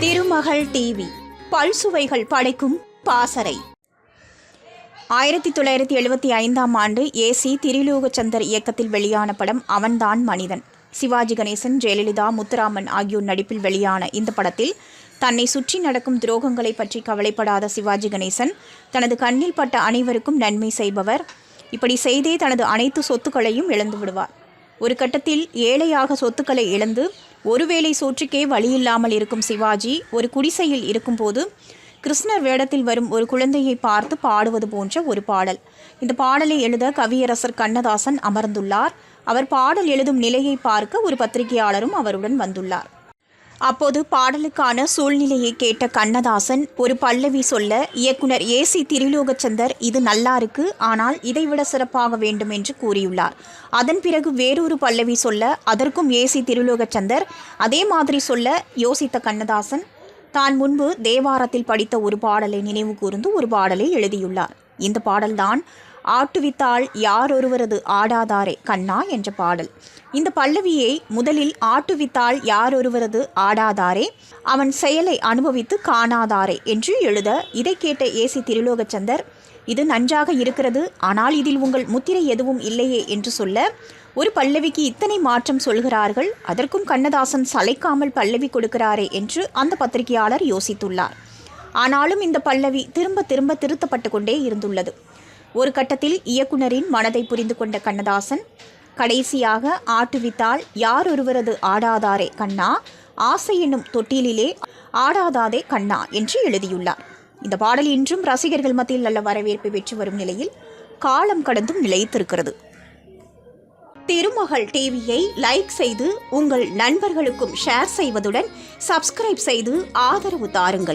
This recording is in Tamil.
திருமகள் டிவி. பல்சுவைகள் படைக்கும் பாசறை. ஆயிரத்தி தொள்ளாயிரத்தி எழுபத்தி ஐந்தாம் ஆண்டு ஏசி திரிலோகச்சந்தர் இயக்கத்தில் வெளியான படம் அவன்தான் மனிதன். சிவாஜி கணேசன் ஜெயலலிதா முத்துராமன் ஆகியோர் நடிப்பில் வெளியான இந்த படத்தில் தன்னை சுற்றி நடக்கும் துரோகங்களை பற்றி கவலைப்படாத சிவாஜி கணேசன் தனது கண்ணில் பட்ட அனைவருக்கும் நன்மை செய்பவர். இப்படி செய்தே தனது அனைத்து சொத்துக்களையும் இழந்து விடுவார். ஒரு கட்டத்தில் ஏழையாக சொத்துக்களை இழந்து ஒருவேளை சோற்றுக்கே வழியில்லாமல் இருக்கும் சிவாஜி ஒரு குடிசையில் இருக்கும்போது கிருஷ்ணர் வேடத்தில் வரும் ஒரு குழந்தையை பார்த்து பாடுவது போன்ற ஒரு பாடல். இந்த பாடலை எழுத கவியரசர் கண்ணதாசன் அமர்ந்துள்ளார். அவர் பாடல் எழுதும் நிலையை பார்க்க ஒரு பத்திரிகையாளரும் அவருடன் வந்துள்ளார். அப்போது பாடலுக்கான சூழ்நிலையை கேட்ட கண்ணதாசன் ஒரு பல்லவி சொல்ல இயக்குனர் ஏசி திரிலோகச்சந்தர் இது நல்லா இருக்கு ஆனால் இதைவிட சிறப்பாக வேண்டும் என்று கூறியுள்ளார். அதன் பிறகு வேறொரு பல்லவி சொல்ல அதற்கும் ஏசி திருலோகச்சந்தர் அதே மாதிரி சொல்ல யோசித்த கண்ணதாசன் தான் முன்பு தேவாரத்தில் படித்த ஒரு பாடலை நினைவு கூர்ந்து ஒரு பாடலை எழுதியுள்ளார். இந்த பாடல்தான் ஆட்டுவித்தால் யாரொருவரது ஆடாதாரே? கண்ணா என்ற பாடல். இந்த பல்லவியை முதலில் ஆட்டுவித்தால் யாரொருவரது ஆடாதாரே? அவன் செயலை அனுபவித்து காணாதாரே? என்று எழுத இதை கேட்ட ஏசி திருலோகச்சந்தர் இது நன்றாக இருக்கிறது ஆனால் இதில் உங்கள் முத்திரை எதுவும் இல்லையே என்று சொல்ல ஒரு பல்லவிக்கு இத்தனை மாற்றம் சொல்கிறார்கள் அதற்கும் கண்ணதாசன் சளைக்காமல் பல்லவி கொடுக்கிறாரே என்று அந்த பத்திரிகையாளர் யோசித்துள்ளார். ஆனாலும் இந்த பல்லவி திரும்ப திரும்ப திருத்தப்பட்டு கொண்டே இருந்துள்ளது. ஒரு கட்டத்தில் இயக்குனரின் மனதை புரிந்து கொண்ட கண்ணதாசன் கடைசியாக ஆட்டுவித்தால் யார் ஒருவரது ஆடாதாரே கண்ணா ஆசை என்னும் தொட்டிலிலே ஆடாதாதே கண்ணா என்று எழுதியுள்ளார். இந்த பாடல் இன்றும் ரசிகர்கள் மத்தியில் நல்ல வரவேற்பை பெற்று வரும் நிலையில் காலம் கடந்தும் நிலைத்திருக்கிறது. திருமகள் டிவியை லைக் செய்து உங்கள் நண்பர்களுக்கும் ஷேர் செய்வதுடன் சப்ஸ்கிரைப் செய்து ஆதரவு தாருங்கள்.